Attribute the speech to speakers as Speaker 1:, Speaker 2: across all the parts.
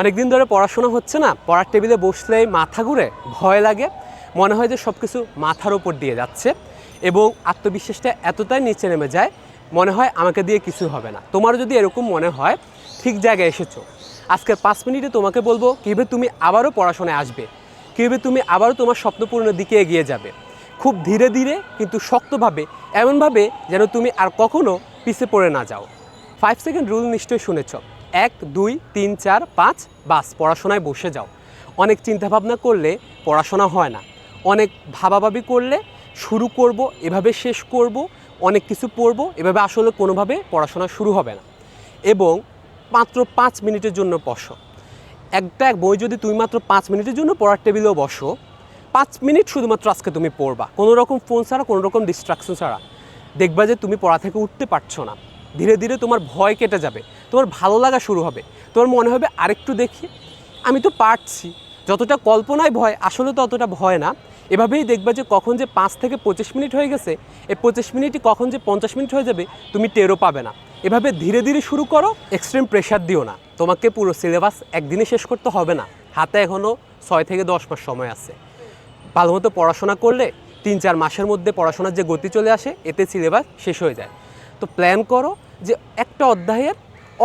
Speaker 1: অনেক দিন ধরে পড়াশোনা হচ্ছে না, পড়ার টেবিলে বসলেই মাথা ঘুরে ভয় লাগে। মনে হয় যে সব কিছু মাথার ওপর দিয়ে যাচ্ছে এবং আত্মবিশ্বাসটা এতটাই নিচে নেমে যায়, মনে হয় আমাকে দিয়ে কিছু হবে না। তোমার যদি এরকম মনে হয়, ঠিক জায়গায় এসেছ। আজকের পাঁচ মিনিটে তোমাকে বলব কীভাবে তুমি আবারও পড়াশোনায় আসবে, কীভাবে তুমি আবারও তোমার স্বপ্ন পূরণের দিকে এগিয়ে যাবে। খুব ধীরে ধীরে কিন্তু শক্তভাবে, এমনভাবে যেন তুমি আর কখনো পিছিয়ে পড়ে না যাও। ফাইভ সেকেন্ড রুল নিশ্চয়ই শুনেছ। এক, দুই, তিন, চার, পাঁচ, বাস, পড়াশোনায় বসে যাও। অনেক চিন্তাভাবনা করলে পড়াশোনা হয় না। অনেক ভাবাভাবি করলে শুরু করব, এভাবে শেষ করব, অনেক কিছু পড়ব, এভাবে আসলে কোনোভাবে পড়াশোনা শুরু হবে না। এবং মাত্র পাঁচ মিনিটের জন্য বসো। একটা এক বই যদি তুমি মাত্র পাঁচ মিনিটের জন্য পড়ার টেবিলেও বসো, পাঁচ মিনিট শুধুমাত্র আজকে তুমি পড়বা। কোনো রকম ফোন ছাড়া, কোনো রকম ডিস্ট্রাকশন ছাড়া। দেখবা যে তুমি পড়া থেকে উঠতে পারছ না। ধীরে ধীরে তোমার ভয় কেটে যাবে, তোমার ভালো লাগা শুরু হবে, তোমার মনে হবে আরেকটু দেখি, আমি তো পারছি। যতটা কল্পনায় ভয়, আসলে তো অতটা ভয় না। এভাবেই দেখবে যে কখন যে পাঁচ থেকে পঁচিশ মিনিট হয়ে গেছে, এই পঁচিশ মিনিটই কখন যে পঞ্চাশ মিনিট হয়ে যাবে, তুমি টেরও পাবে না। এভাবে ধীরে ধীরে শুরু করো এক্সট্রিম প্রেশার দিও না। তোমাকে পুরো সিলেবাস একদিনে শেষ করতে হবে না। হাতে এখনও ছয় থেকে দশ মাস সময় আছে। ভালো মতো পড়াশোনা করলে তিন চার মাসের মধ্যে পড়াশোনার যে গতি চলে আসে, এতে সিলেবাস শেষ হয়ে যায়। তো প্ল্যান করো যে একটা অধ্যায়ের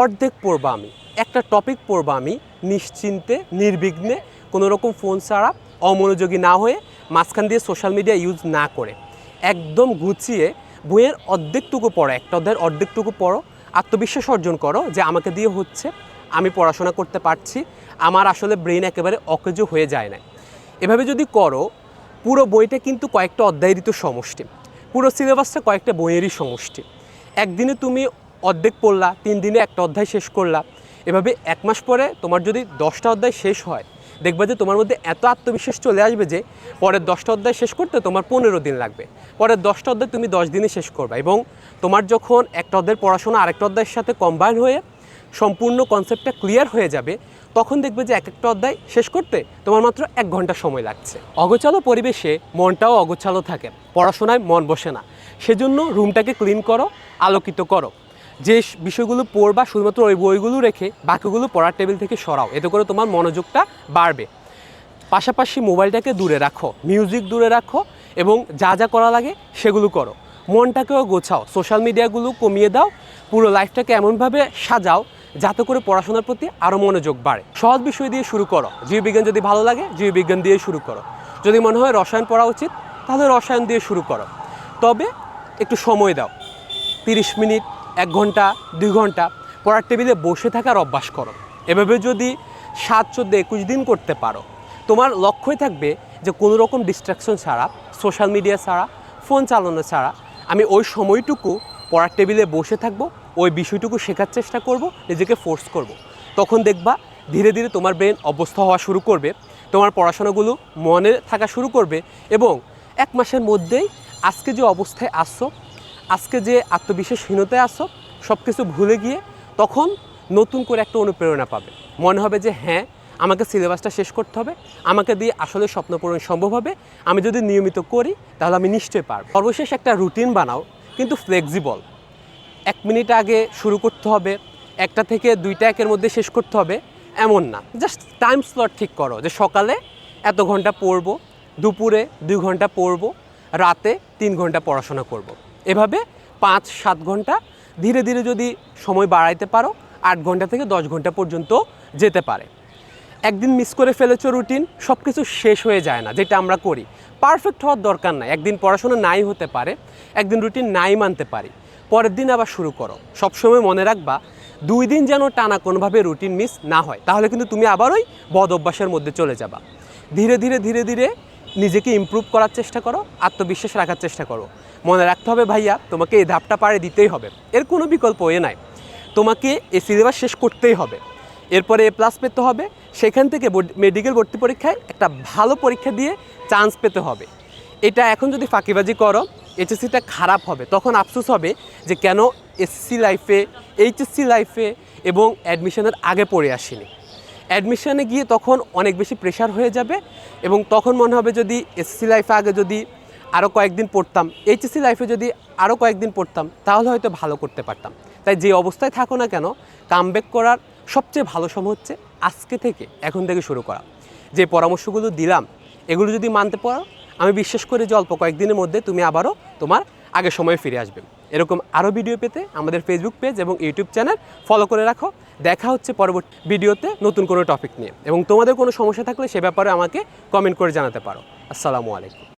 Speaker 1: অর্ধেক পড়বা আমি, একটা টপিক পড়ব আমি নিশ্চিন্তে, নির্বিঘ্নে, কোনো রকম ফোন ছাড়া, অমনোযোগী না হয়ে মাঝখান দিয়ে সোশ্যাল মিডিয়া ইউজ না করে। একদম গুছিয়ে বইয়ের অর্ধেকটুকু পড়ো, একটা অধ্যায়ের অর্ধেকটুকু পড়ো, আত্মবিশ্বাস অর্জন করো যে আমাকে দিয়ে হচ্ছে, আমি পড়াশোনা করতে পারছি, আমার আসলে ব্রেন একেবারে অকেজ হয়ে যায় না এভাবে যদি করো, পুরো বইটা কিন্তু কয়েকটা অধ্যায়েরই তো সমষ্টি, পুরো সিলেবাসটা কয়েকটা বইয়েরই সমষ্টি। একদিনে তুমি অর্ধেক পড়লা, তিন দিনে একটা অধ্যায় শেষ করলা। এভাবে এক মাস পরে তোমার যদি দশটা অধ্যায় শেষ হয়, দেখবে যে তোমার মধ্যে এত আত্মবিশ্বাস চলে আসবে যে পরের দশটা অধ্যায় শেষ করতে তোমার পনেরো দিন লাগবে। পরের দশটা অধ্যায় তুমি দশ দিনে শেষ করবে এবং তোমার যখন একটা অধ্যায়ের পড়াশোনা আরেকটা অধ্যায়ের সাথে কম্বাইন হয়ে সম্পূর্ণ কনসেপ্টটা ক্লিয়ার হয়ে যাবে, তখন দেখবে যে এক একটা অধ্যায় শেষ করতে তোমার মাত্র এক ঘণ্টা সময় লাগছে। অগোছালো পরিবেশে মনটাও অগোছালো থাকে, পড়াশোনায় মন বসে না। সেজন্য রুমটাকে ক্লিন করো, আলোকিত করো। যে বিষয়গুলো পড়বা শুধুমাত্র ওই বইগুলো রেখে বাকিগুলো পড়ার টেবিল থেকে সরাও। এতে করে তোমার মনোযোগটা বাড়বে। পাশাপাশি মোবাইলটাকে দূরে রাখো, মিউজিক দূরে রাখো এবং যা যা করা লাগে সেগুলো করো। মনটাকেও গোছাও, সোশ্যাল মিডিয়াগুলো কমিয়ে দাও, পুরো লাইফটাকে এমনভাবে সাজাও যাতে করে পড়াশোনার প্রতি আরও মনোযোগ বাড়ে। সহজ বিষয় দিয়ে শুরু করো। জীববিজ্ঞান যদি ভালো লাগে, জীববিজ্ঞান দিয়ে শুরু করো। যদি মনে হয় রসায়ন পড়া উচিত, তাহলে রসায়ন দিয়ে শুরু করো। তবে একটু সময় দাও। তিরিশ মিনিট এক ঘণ্টা, দুই ঘণ্টা, পড়ার টেবিলে বসে থাকার অভ্যাস করো এভাবে যদি সাত, চোদ্দ, একুশ দিন করতে পারো, তোমার লক্ষ্যই থাকবে যে কোনো রকম ডিস্ট্রাকশন ছাড়া সোশ্যাল মিডিয়া ছাড়া ফোন চালানো ছাড়া, আমি ওই সময়টুকু পড়ার টেবিলে বসে থাকব, ওই বিষয়টুকু শেখার চেষ্টা করব, নিজেকে ফোর্স করব। তখন দেখবা ধীরে ধীরে তোমার ব্রেন অবস্থ হওয়া শুরু করবে, তোমার পড়াশোনাগুলো মনে থাকা শুরু করবে এবং এক মাসের মধ্যেই আজকে যে অবস্থায় আসছো আজকে যে আত্মবিশ্বাসহীনতায় আসো সব কিছু ভুলে গিয়ে তখন নতুন করে একটা অনুপ্রেরণা পাবে। মনে হবে যে হ্যাঁ আমাকে সিলেবাসটা শেষ করতে হবে, আমাকে দিয়ে আসলে স্বপ্ন পূরণ সম্ভব হবে, আমি যদি নিয়মিত করি, তাহলে আমি নিশ্চয়ই পারব। সর্বশেষ একটা রুটিন বানাও, কিন্তু ফ্লেক্সিবল এক মিনিট আগে শুরু করতে হবে, একটা থেকে দুইটা একের মধ্যে শেষ করতে হবে, এমন না। জাস্ট টাইম স্লট ঠিক করো যে সকালে এত ঘণ্টা পড়ব, দুপুরে দুই ঘণ্টা পড়ব, রাতে তিন ঘণ্টা পড়াশোনা করব। এভাবে পাঁচ, সাত ঘণ্টা ধীরে ধীরে যদি সময় বাড়াইতে পারো, আট ঘণ্টা থেকে দশ ঘণ্টা পর্যন্ত যেতে পারে। একদিন মিস করে ফেলেছো রুটিন সব কিছু শেষ হয়ে যায় না, যেটা আমরা করি। পারফেক্ট হওয়ার দরকার নাই। একদিন পড়াশোনা নাই হতে পারে, একদিন রুটিন নাই মানতে পারি। পরের দিন আবার শুরু করো। সবসময় মনে রাখবা, দুই দিন যেন টানা কোনোভাবে রুটিন মিস না হয়, তাহলে কিন্তু তুমি আবার ওই বদ অভ্যাসের মধ্যে চলে যাবা। ধীরে ধীরে ধীরে ধীরে নিজেকে ইমপ্রুভ করার চেষ্টা করো, আত্মবিশ্বাস রাখার চেষ্টা করো। মনে রাখতে হবে, ভাইয়া, তোমাকে এই ধাপটা পারে দিতেই হবে। এর কোনো বিকল্প এ নাই। তোমাকে এই সিলেবাস শেষ করতেই হবে। এরপরে এ প্লাস পেতে হবে। সেখান থেকে মেডিকেল ভর্তি পরীক্ষায় একটা ভালো পরীক্ষা দিয়ে চান্স পেতে হবে। এটা এখন যদি ফাঁকিবাজি করো এইচএসসিটা খারাপ হবে। তখন আফসোস হবে যে কেন এসসি লাইফে এইচএসসি লাইফে এবং অ্যাডমিশনের আগে পড়ে আসিনি। অ্যাডমিশনে গিয়ে তখন অনেক বেশি প্রেশার হয়ে যাবে এবং তখন মনে হবে যদি এসসি লাইফে আগে যদি আরও কয়েকদিন পড়তাম এইচএসসি লাইফে যদি আরও কয়েকদিন পড়তাম, তাহলে হয়তো ভালো করতে পারতাম। তাই যে অবস্থায় থাকো না কেন কামব্যাক করার সবচেয়ে ভালো সময় হচ্ছে আজকে থেকে, এখন থেকে শুরু করা। যে পরামর্শগুলো দিলাম, এগুলো যদি মানতে পারো, আমি বিশ্বাস করি যে অল্প কয়েকদিনের মধ্যে তুমি আবারও তোমার আগের সময়ে ফিরে আসবে। এরকম আরও ভিডিও পেতে আমাদের ফেসবুক পেজ এবং ইউটিউব চ্যানেল ফলো করে রাখো। দেখা হচ্ছে পরবর্তী ভিডিওতে নতুন কোনো টপিক নিয়ে। এবং তোমাদের কোনো সমস্যা থাকলে সে ব্যাপারে আমাকে কমেন্ট করে জানাতে পারো। আসসালামু আলাইকুম।